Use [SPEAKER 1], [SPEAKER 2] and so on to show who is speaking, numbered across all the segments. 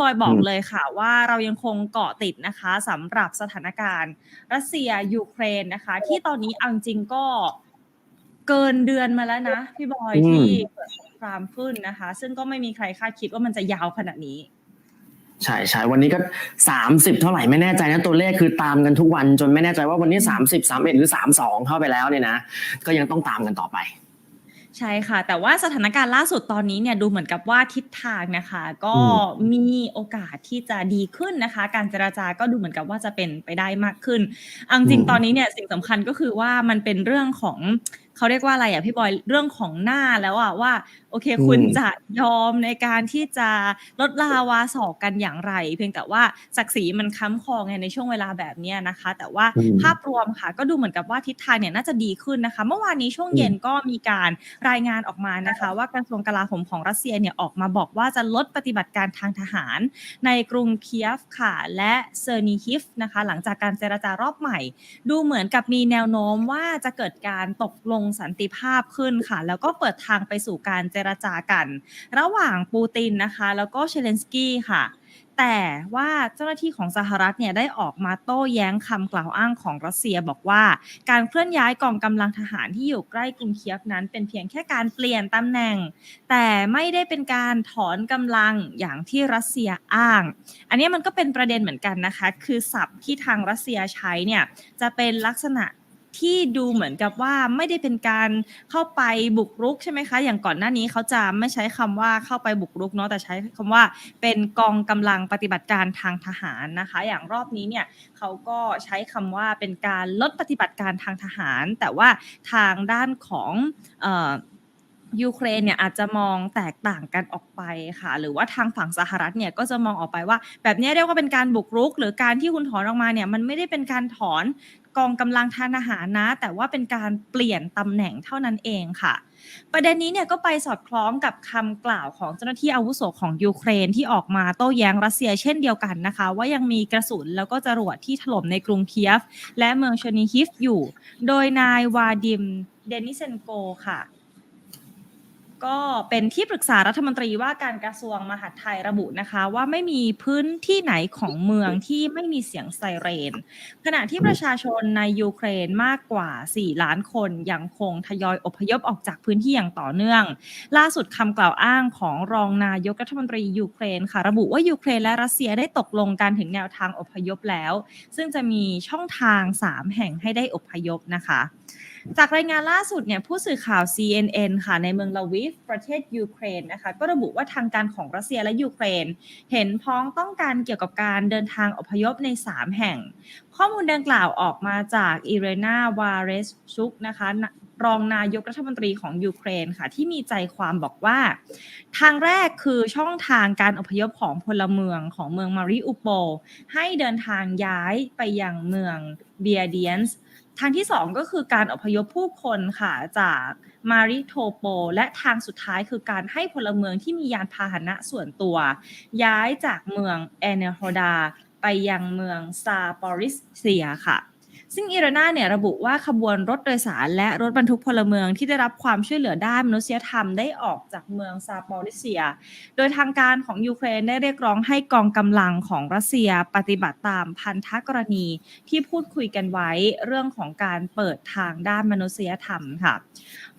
[SPEAKER 1] บอยบอก
[SPEAKER 2] อืม
[SPEAKER 1] เลยค่ะ ว่าเรายังคงเกาะติดนะคะสำหรับสถานการณ์ รัสเซียยูเครนนะคะ ที่ตอนนี้เอาจริงๆก็เกินเดือนมาแล้วนะพี่บอย
[SPEAKER 2] อืม
[SPEAKER 1] ที่เกิดสงครามขึ้นนะคะ ซึ่งก็ไม่มีใครคาดคิดว่ามันจะยาวขนาดนี้
[SPEAKER 2] ใช่ใช่วันนี้ก็สามสิบเท่าไหร่ไม่แน่ใจนะตัวเลขคือตามกันทุกวันจนไม่แน่ใจว่าวันนี้สามสิบสามเอ็ดหรือสามสองเข้าไปแล้วเนี่ยนะ ก็ยังต้องตามกันต่อไป
[SPEAKER 1] ใช่ค่ะ แต่ว่าสถานการณ์ล่าสุดตอนนี้เนี่ยดูเหมือนกับว่าทิศทางนะคะ ก็
[SPEAKER 2] อื
[SPEAKER 1] มีโอกาสที่จะดีขึ้นนะคะ การเจราจาก็ดูเหมือนกับว่าจะเป็นไปได้มากขึ้นเอาจริง
[SPEAKER 2] อืม
[SPEAKER 1] ๆตอนนี้เนี่ยสิ่งสำคัญก็คือว่ามันเป็นเรื่องของ เขาเรียกว่าอะไรอะพี่บอยเรื่องของหน้าแล้วอะว่า โอเค คุณจะยอมในการที่จะลดลาวาสอกกันอย่างไร เพียงแต่ว่าศักดิ์ศรีมันค้ำคอไงในช่วงเวลาแบบเนี้ยนะคะ แต่ว่า
[SPEAKER 2] อืม
[SPEAKER 1] ภาพรวมค่ะก็ดูเหมือนกับว่าทิศทางเนี่ยน่าจะดีขึ้นนะคะ เมื่อวานนี้ช่วงเย็นก็มีการรายงานออกมานะคะ ว่ากระทรวงกลาโหมของรัสเซียเนี่ยออกมาบอกว่าจะลดปฏิบัติการทางทหารในกรุงเคียฟค่ะ และเซอร์นีฮิฟนะคะ หลังจากการเจรจารอบใหม่ ดูเหมือนกับมีแนวโน้มว่าจะเกิดการตกลงสันติภาพขึ้นค่ะ แล้วก็เปิดทางไปสู่การเจรจากัน ระหว่างปูตินนะคะ แล้วก็เชเลนสกี้ค่ะแต่ว่าเจ้าหน้าที่ของสหรัฐเนี่ยได้ออกมาโต้แย้งคำกล่าวอ้างของรัสเซียบอกว่า การเคลื่อนย้ายกองกำลังทหารที่อยู่ใกล้กรุงเคียฟนั้น เป็นเพียงแค่การเปลี่ยนตำแหน่ง แต่ไม่ได้เป็นการถอนกำลังอย่างที่รัสเซียอ้าง อันนี้มันก็เป็นประเด็นเหมือนกันนะคะ คือศัพท์ที่ทางรัสเซียใช้เนี่ยจะเป็นลักษณะ ที่ดูเหมือนกับว่าไม่ได้เป็นการเข้าไปบุกรุกใช่ไหมคะ อย่างก่อนหน้านี้เขาจะไม่ใช้คำว่าเข้าไปบุกรุกเนาะแต่ใช้คำว่าเป็นกองกำลังปฏิบัติการทางทหารนะคะ อย่างรอบนี้เนี่ยเขาก็ใช้คำว่าเป็นการลดปฏิบัติการทางทหาร แต่ว่าทางด้านของยูเครนเนี่ยอาจจะมองแตกต่างกันออกไปค่ะ หรือว่าทางฝั่งสหรัฐเนี่ยก็จะมองออกไปว่า แบบนี้เรียกว่าเป็นการบุกรุก หรือการที่คุณถอนออกมาเนี่ยมันไม่ได้เป็นการถอน กองกำลังทางทหารนะ แต่ว่าเป็นการเปลี่ยนตำแหน่งเท่านั้นเองค่ะ ประเด็นนี้เนี่ยก็ไปสอดคล้องกับคำกล่าวของเจ้าหน้าที่อาวุโสของยูเครนที่ออกมาโต้แย้งรัสเซียเช่นเดียวกันนะคะ ว่ายังมีกระสุนแล้วก็จรวดที่ถล่มในกรุงเคียฟ และเมืองชนิฮิฟอยู่ โดยนายวาดิมเดนิเซนโกค่ะ ก็เป็นที่ปรึกษารัฐมนตรีว่าการกระทรวงมหาดไทยระบุนะคะ ว่าไม่มีพื้นที่ไหนของเมืองที่ไม่มีเสียงไซเรน ขณะที่ประชาชนในยูเครนมากกว่า 4 ล้านคนยังคงทยอยอพยพออกจากพื้นที่อย่างต่อเนื่อง ล่าสุดคำกล่าวอ้างของรองนายกรัฐมนตรียูเครนค่ะ ระบุว่ายูเครนและรัสเซียได้ตกลงกันถึงแนวทางอพยพแล้ว ซึ่งจะมีช่องทาง 3 แห่งให้ได้อพยพนะคะ จากรายงานล่าสุดเนี่ยผู้สื่อข่าว CNN ค่ะในเมืองลาวิฟประเทศยูเครนนะคะก็ระบุว่าทางการของรัสเซียและยูเครน เห็นพ้องต้องการเกี่ยวกับการเดินทางอพยพใน 3 แห่ง ข้อมูลดังกล่าวออกมาจากอิเรนาวาเรสชุกนะคะรองนายกรัฐมนตรีของยูเครนค่ะที่มีใจความบอกว่า ทางแรกคือช่องทางการอพยพของพลเมืองของเมืองมาริอุโป ให้เดินทางย้ายไปยังเมืองเบียเดียนส์ ทางที่ 2 ก็คือการอพยพผู้คนค่ะจากมาริโทโป และทางสุดท้ายคือการให้พลเมืองที่มียานพาหนะส่วนตัว ย้ายจากเมืองแอเนโฮดา ไปยังเมืองซาปอริสเซียค่ะ ซึ่งอิรานาเนี่ยระบุว่าขบวนรถโดยสารและรถบรรทุกพลเมืองที่ได้รับความช่วยเหลือด้านมนุษยธรรมได้ออกจากเมืองซาปอริเซีย โดยทางการของยูเครนได้เรียกร้องให้กองกำลังของรัสเซียปฏิบัติตามพันธกรณีที่พูดคุยกันไว้เรื่องของการเปิดทางด้านมนุษยธรรมค่ะ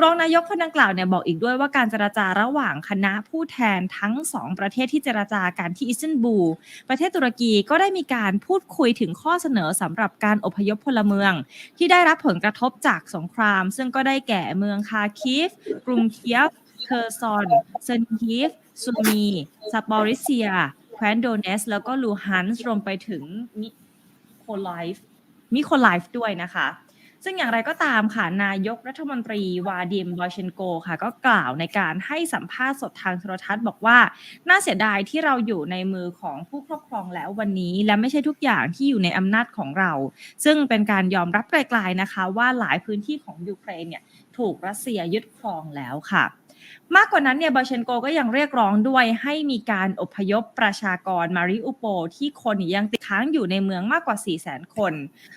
[SPEAKER 1] รองนายกคนดังกล่าวเนี่ยบอกอีกด้วยว่าการเจราจาระหว่างคณะผู้แทนทั้งสองประเทศที่เจราจากันที่อิสตันบูลประเทศตุรกีก็ได้มีการพูดคุยถึงข้อเสนอสำหรับการอพยพพลเมือง ที่ได้รับผลกระทบจากสงคราม ซึ่งก็ได้แก่เมืองคาคิฟ กรุงเคียฟ เคอร์ซอนเซนคิฟซูมีซาปอริเซีย แคว้นโดเนส แล้วก็ลูฮันส์รวมไปถึงมิโคไลฟ์มิโคไลฟ์ด้วยนะคะ ซึ่งอย่างไรก็ตามค่ะ นายกรัฐมนตรีวาดิมบอยเชนโกค่ะ ก็กล่าวในการให้สัมภาษณ์สดทางโทรทัศน์บอกว่า น่าเสียดายที่เราอยู่ในมือของผู้ครอบครองแล้ววันนี้ และไม่ใช่ทุกอย่างที่อยู่ในอำนาจของเรา ซึ่งเป็นการยอมรับไกลๆนะคะ ว่าหลายพื้นที่ของยูเครนเนี่ยถูกรัสเซียยึดครองแล้วค่ะ มากกว่านั้นเนี่ยบอเชนโกก็ยังเรียกร้องด้วยให้มีการอพยพประชากรมาริอุโป ที่คนยังติดค้างอยู่ในเมืองมากกว่า 4 0 0 0 0 0 คน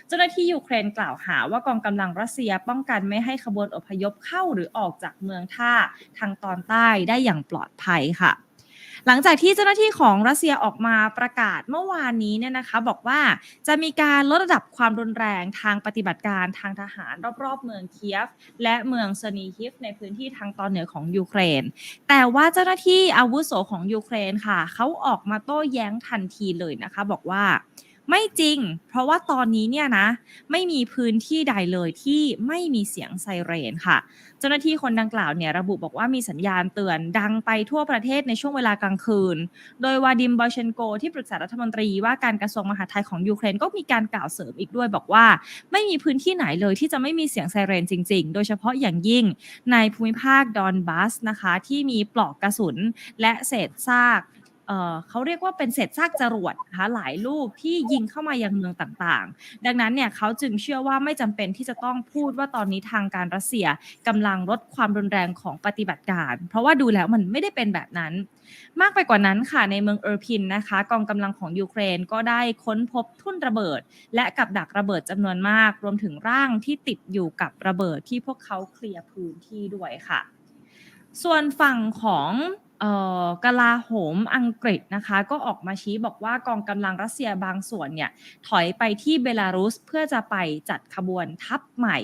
[SPEAKER 1] เจ้าหน้าที่ยูเครนกล่าวหาว่ากองกำลังรัสเซียป้องกันไม่ให้ขบวนอพยพเข้าหรือออกจากเมืองท่าทางตอนใต้ได้อย่างปลอดภัยค่ะ หลังจากที่เจ้าหน้าที่ของรัสเซียออกมาประกาศเมื่อวานนี้เนี่ยนะคะ บอกว่าจะมีการลดระดับความรุนแรงทางปฏิบัติการทางทหารรอบๆ เมืองเคียฟ และเมืองเซนีฮิฟในพื้นที่ทางตอนเหนือของยูเครน แต่ว่าเจ้าหน้าที่อาวุโสของยูเครนค่ะ เขาออกมาโต้แย้งทันทีเลยนะคะ บอกว่า ไม่จริง เพราะว่าตอนนี้เนี่ยนะไม่มีพื้นที่ใดเลยที่ไม่มีเสียงไซเรนค่ะ เจ้าหน้าที่คนดังกล่าวเนี่ยระบุบอกว่ามีสัญญาณเตือนดังไปทั่วประเทศในช่วงเวลากลางคืน โดยวาดิมบอยเชนโก ที่ปรึกษารัฐมนตรีว่าการกระทรวงมหาดไทยของยูเครนก็มีการกล่าวเสริมอีกด้วยบอกว่า ไม่มีพื้นที่ไหนเลยที่จะไม่มีเสียงไซเรนจริง ๆ โดยเฉพาะอย่างยิ่งในภูมิภาคดอนบัสนะคะที่มีปลอกกระสุนและเศษซาก เขาเรียกว่าเป็นเศษซากจรวดนะคะหลายลูกที่ยิงเข้ามายังเมืองต่างๆ ดังนั้นเนี่ยเขาจึงเชื่อว่าไม่จำเป็นที่จะต้องพูดว่าตอนนี้ทางการรัสเซียกำลังลดความรุนแรงของปฏิบัติการ เพราะว่าดูแล้วมันไม่ได้เป็นแบบนั้น มากไปกว่านั้นค่ะในเมืองเออร์พินนะคะ กองกำลังของยูเครนก็ได้ค้นพบทุ่นระเบิด และกับดักระเบิดจำนวนมาก รวมถึงร่างที่ติดอยู่กับระเบิดที่พวกเขาเคลียร์พื้นที่ด้วยค่ะ ส่วนฝั่งของ กลาโหมอังกฤษนะคะ ก็ออกมาชี้บอกว่ากองกำลังรัสเซียบางส่วนเนี่ยถอยไปที่เบลารุสเพื่อจะไปจัดขบวนทัพใหม่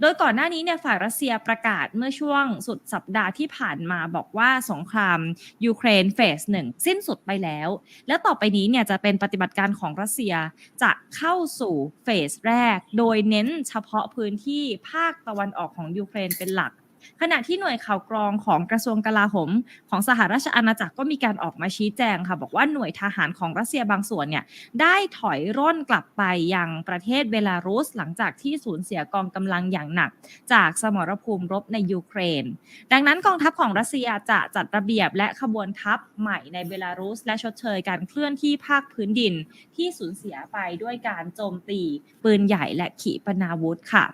[SPEAKER 1] โดยก่อนหน้านี้เนี่ยฝ่ายรัสเซียประกาศเมื่อช่วงสุดสัปดาห์ที่ผ่านมาบอกว่าสงครามยูเครนเฟสหนึ่งสิ้นสุดไปแล้ว และต่อไปนี้เนี่ยจะเป็นปฏิบัติการของรัสเซียจะเข้าสู่เฟสแรก โดยเน้นเฉพาะพื้นที่ภาคตะวันออกของยูเครนเป็นหลัก ขณะที่หน่วยข่าวกรองของกระทรวงกลาโหม ของสหราชอาณาจักรก็มีการออกมาชี้แจงค่ะ บอกว่าหน่วยทหารของรัสเซียบางส่วนเนี่ยได้ถอยร่นกลับไปยังประเทศเบลารุส หลังจากที่สูญเสียกองกำลังอย่างหนัก จากสมรภูมิรบในยูเครน ดังนั้นกองทัพของรัสเซียจะจัดระเบียบและขบวนทัพใหม่ในเบลารุส และชดเชยการเคลื่อนที่ภาคพื้นดินที่สูญเสียไปด้วยการโจมตีปืนใหญ่และขีปนาวุธค่ะ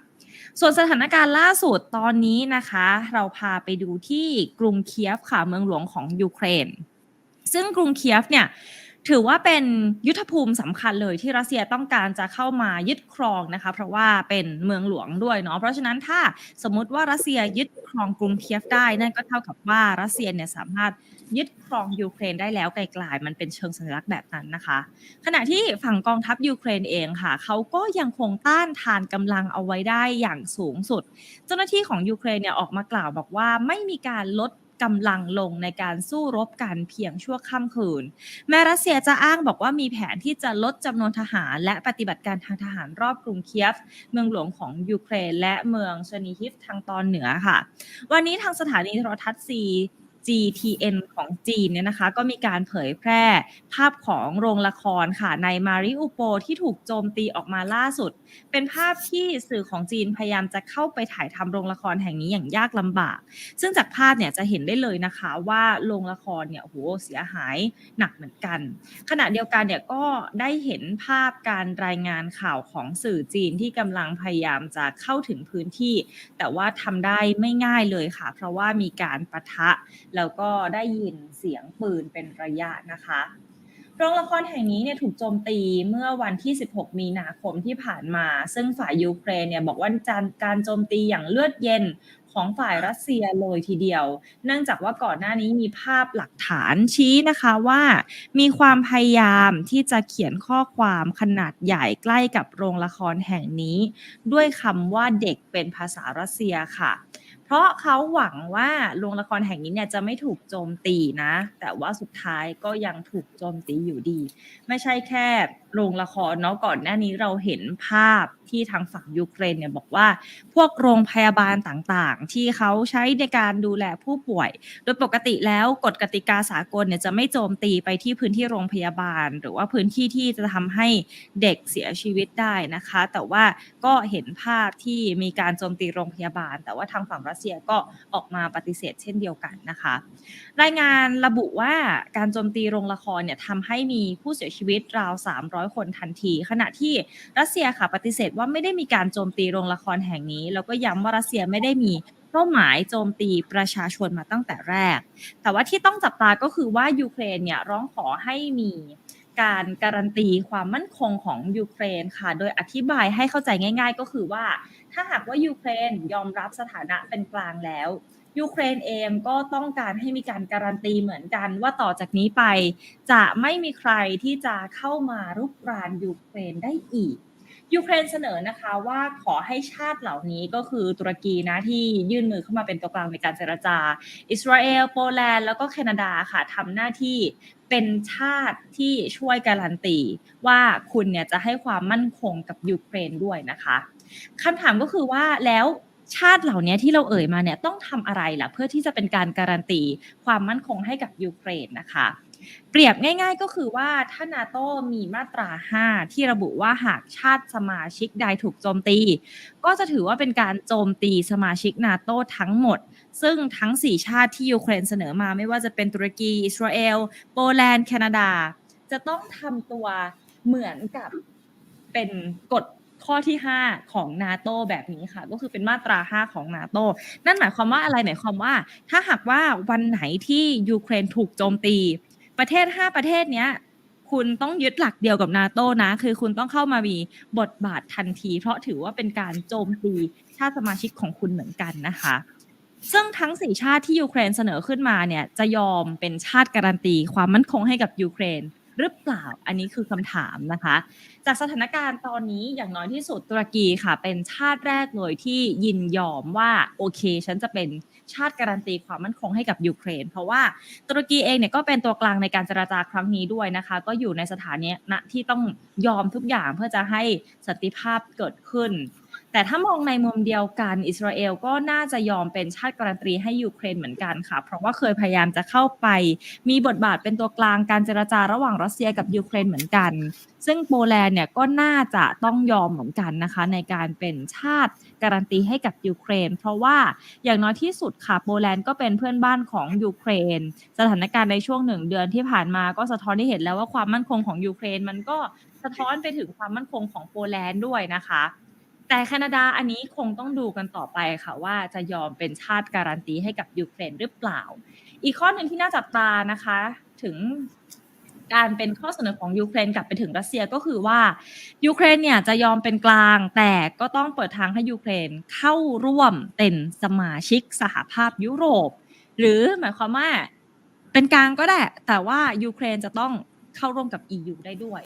[SPEAKER 1] ส่วนสถานการณ์ล่าสุดตอนนี้นะคะ เราพาไปดูที่กรุงเคียฟค่ะเมืองหลวงของยูเครน ซึ่งกรุงเคียฟเนี่ย ถือว่าเป็นยุทธภูมิสำคัญเลยที่รัสเซียต้องการจะเข้ามายึดครองนะคะ เพราะว่าเป็นเมืองหลวงด้วยเนาะเพราะฉะนั้นถ้าสมมุติว่ารัสเซียยึดครองกรุงเคียฟได้นั่นก็เท่ากับว่ารัสเซียเนี่ยสามารถยึดครองยูเครนได้แล้วไกลๆมันเป็นเชิงสัญลักษณ์แบบนั้นนะคะ ขณะที่ฝั่งกองทัพยูเครนเองค่ะเขาก็ยังคงต้านทานกำลังเอาไว้ได้อย่างสูงสุด เจ้าหน้าที่ของยูเครนเนี่ยออกมากล่าวบอกว่าไม่มีการลด กำลังลงในการสู้รบกันเพียงชั่วข้ามคืน แม้รัสเซียจะอ้างบอกว่ามีแผนที่จะลดจำนวนทหาร และปฏิบัติการทางทหารรอบกรุงเคียฟ เมืองหลวงของยูเครน และเมืองชนิฮิฟทางตอนเหนือค่ะ วันนี้ทางสถานีโทรทัศน์ซี GTN ของจีนเนี่ยนะคะก็มีการเผยแพร่ภาพของโรงละครค่ะในมาริอุโปที่ถูกโจมตีออกมาล่าสุด เป็นภาพที่สื่อของจีนพยายามจะเข้าไปถ่ายทำโรงละครแห่งนี้อย่างยากลำบาก ซึ่งจากภาพเนี่ยจะเห็นได้เลยนะคะว่าโรงละครเนี่ยโอ้โหเสียหายหนักเหมือนกัน ขณะเดียวกันเนี่ยก็ได้เห็นภาพการรายงานข่าวของสื่อจีนที่กำลังพยายามจะเข้าถึงพื้นที่ แต่ว่าทำได้ไม่ง่ายเลยค่ะ เพราะว่ามีการปะทะแล้วก็ได้ยินเสียงปืนเป็นระยะนะคะโรงละครแห่งนี้เนี่ยถูกโจมตีเมื่อวันที่ 16 มีนาคมที่ผ่านมา ซึ่งฝ่ายยูเครนเนี่ยบอกว่าการการโจมตีอย่างเลือดเย็นของฝ่ายรัสเซียเลยทีเดียว เนื่องจากว่าก่อนหน้านี้มีภาพหลักฐานชี้นะคะว่า มีความพยายามที่จะเขียนข้อความขนาดใหญ่ใกล้กับโรงละครแห่งนี้ ด้วยคำว่าเด็กเป็นภาษารัสเซียค่ะ เพราะเขาหวังว่าโรงละครแห่งนี้เนี่ยจะไม่ถูกโจมตีนะ แต่ว่าสุดท้ายก็ยังถูกโจมตีอยู่ดี ไม่ใช่แค่ โรงละครเนาะก่อนหน้านี้เราเห็นภาพที่ทางฝั่งยูเครนเนี่ยบอกว่าพวกโรงพยาบาลต่างๆ ที่เขาใช้ในการดูแลผู้ป่วย โดยปกติแล้วกฎกติกาสากลเนี่ยจะไม่โจมตีไปที่พื้นที่โรงพยาบาล หรือว่าพื้นที่ที่จะทำให้เด็กเสียชีวิตได้นะคะ แต่ว่าก็เห็นภาพที่มีการโจมตีโรงพยาบาล แต่ว่าทางฝั่งรัสเซียก็ออกมาปฏิเสธเช่นเดียวกันนะคะ รายงานระบุว่าการโจมตีโรงละครเนี่ยทำให้มีผู้เสียชีวิตราว 300คนทันที ขณะที่รัสเซียค่ะปฏิเสธว่าไม่ได้มีการโจมตีโรงละครแห่งนี้ แล้วก็ย้ำว่ารัสเซียไม่ได้มีเป้าหมายโจมตีประชาชนมาตั้งแต่แรก แต่ว่าที่ต้องจับตาก็คือว่ายูเครนเนี่ยร้องขอให้มีการการันตีความมั่นคงของยูเครนค่ะ โดยอธิบายให้เข้าใจง่าย ๆ ก็คือว่า ถ้าหากว่ายูเครนยอมรับสถานะเป็นกลางแล้ว ยูเครนเองก็ต้องการให้มีการการันตีเหมือนกันว่าต่อจากนี้ไป จะไม่มีใครที่จะเข้ามารุกรานยูเครนได้อีกยูเครนเสนอนะคะว่าขอให้ชาติเหล่านี้ก็คือตุรกีนะที่ยื่นมือเข้ามาเป็นตัวกลางในการเจรจา อิสราเอลโปแลนด์แล้วก็แคนาดาค่ะทำหน้าที่เป็นชาติที่ช่วยการันตี ว่าคุณเนี่ยจะให้ความมั่นคงกับยูเครนด้วยนะคะคำถามก็คือว่าแล้ว ชาติเหล่านี้ที่เราเอ่ยมาเนี่ยต้องทำอะไรล่ะเพื่อที่จะเป็นการการันตีความมั่นคงให้กับยูเครนนะคะเปรียบง่าย ๆก็คือว่าถ้านาโตมีมาตรา 5 ที่ระบุว่าหากชาติสมาชิกใดถูกโจมตี ก็จะถือว่าเป็นการโจมตีสมาชิกนาโตทั้งหมด ซึ่งทั้ง 4 ชาติที่ยูเครนเสนอมาไม่ว่าจะเป็นตุรกีอิสราเอลโปแลนด์แคนาดา จะต้องทำตัวเหมือนกับเป็นกฎ ข้อที่ 5 ของนาโตแบบนี้ค่ะ ก็คือเป็นมาตรา 5 ของนาโตนั่นหมายความว่าอะไรหมายความว่า ถ้าหากว่าวันไหนที่ยูเครนถูกโจมตี ประเทศ 5 ประเทศเนี้ยคุณต้องยึดหลักเดียวกับนาโตนะ คือคุณต้องเข้ามามีบทบาททันที เพราะถือว่าเป็นการโจมตีชาติสมาชิกของคุณเหมือนกันนะคะ ซึ่งทั้งสี่ชาติที่ยูเครนเสนอขึ้นมาเนี่ยจะยอมเป็นชาติการันตีความมั่นคงให้กับยูเครน หรือเปล่า อันนี้คือคำถามนะคะ จากสถานการณ์ตอนนี้อย่างน้อยที่สุดตุรกีค่ะ เป็นชาติแรกเลยที่ยินยอมว่าโอเค ฉันจะเป็นชาติการันตีความมั่นคงให้กับยูเครน เพราะว่าตุรกีเองเนี่ยก็เป็นตัวกลางในการเจราจาครั้งนี้ด้วยนะคะ ก็อยู่ในสถานะที่ต้องยอมทุกอย่างเพื่อจะให้สันติภาพเกิดขึ้น แต่ถ้ามองในมุมเดียวกันอิสราเอลก็น่าจะยอมเป็นชาติการันตีให้ยูเครนเหมือนกันค่ะ เพราะว่าเคยพยายามจะเข้าไป มีบทบาทเป็นตัวกลางการเจรจาระหว่างรัสเซียกับยูเครนเหมือนกัน ซึ่งโปแลนด์เนี่ยก็น่าจะต้องยอมเหมือนกันนะคะ ในการเป็นชาติการันตีให้กับยูเครน เพราะว่าอย่างน้อยที่สุดค่ะโปแลนด์ก็เป็นเพื่อนบ้านของยูเครน สถานการณ์ในช่วงหนึ่งเดือนที่ผ่านมาก็สะท้อนให้เห็นแล้วว่าความมั่นคงของยูเครนมันก็สะท้อนไปถึงความมั่นคงของโปแลนด์ด้วยนะคะ แต่แคนาดาอันนี้คงต้องดูกันต่อไปค่ะว่าจะยอมเป็นชาติการันตีให้กับยูเครนหรือเปล่า อีกข้อหนึ่งที่น่าจับตานะคะ ถึงการเป็นข้อเสนอของยูเครนกลับไปถึงรัสเซียก็คือว่ายูเครนเนี่ยจะยอมเป็นกลาง แต่ก็ต้องเปิดทางให้ยูเครนเข้าร่วมเป็นสมาชิกสหภาพยุโรป หรือหมายความว่าเป็นกลางก็ได้ แต่ว่ายูเครนจะต้องเข้าร่วมกับ EU ได้ด้วย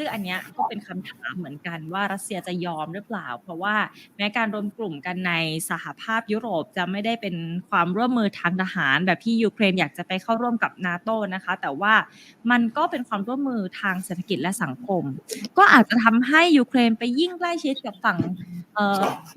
[SPEAKER 1] ซึ่งอันเนี้ยก็เป็นคำถามเหมือนกันว่ารัสเซียจะยอมหรือเปล่า เพราะว่าแม้การรวมกลุ่มกันในสหภาพยุโรปจะไม่ได้เป็นความร่วมมือทางทหาร แบบที่ยูเครนอยากจะไปเข้าร่วมกับนาโตนะคะ แต่ว่ามันก็เป็นความร่วมมือทางเศรษฐกิจและสังคม ก็อาจจะทำให้ยูเครนไปยิ่งใกล้ชิดกับฝั่ง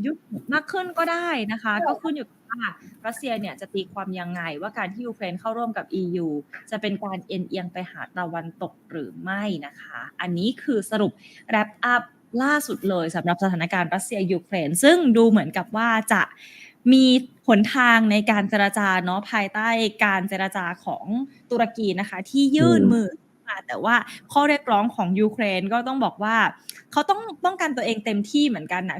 [SPEAKER 1] ยุโรปมากขึ้นก็ได้นะคะ ก็ขึ้นอยู่กับ ว่ารัสเซียเนี่ยจะตีความยังไงว่าการที่ยูเครนเข้าร่วมกับ EU จะเป็นการเอ็นเอียงไปหาตะวันตกหรือไม่นะคะ อันนี้คือสรุปแรปอัพล่าสุดเลยสำหรับสถานการณ์รัสเซียยูเครน ซึ่งดูเหมือนกับว่าจะมีหนทางในการเจรจาเนาะภายใต้การเจรจาของตุรกีนะคะ ที่ยื่นมือมาแต่ว่าข้อเรียกร้องของยูเครนก็ต้องบอกว่า เขาต้องป้องกันตัวเองเต็มที่เหมือนกันนะ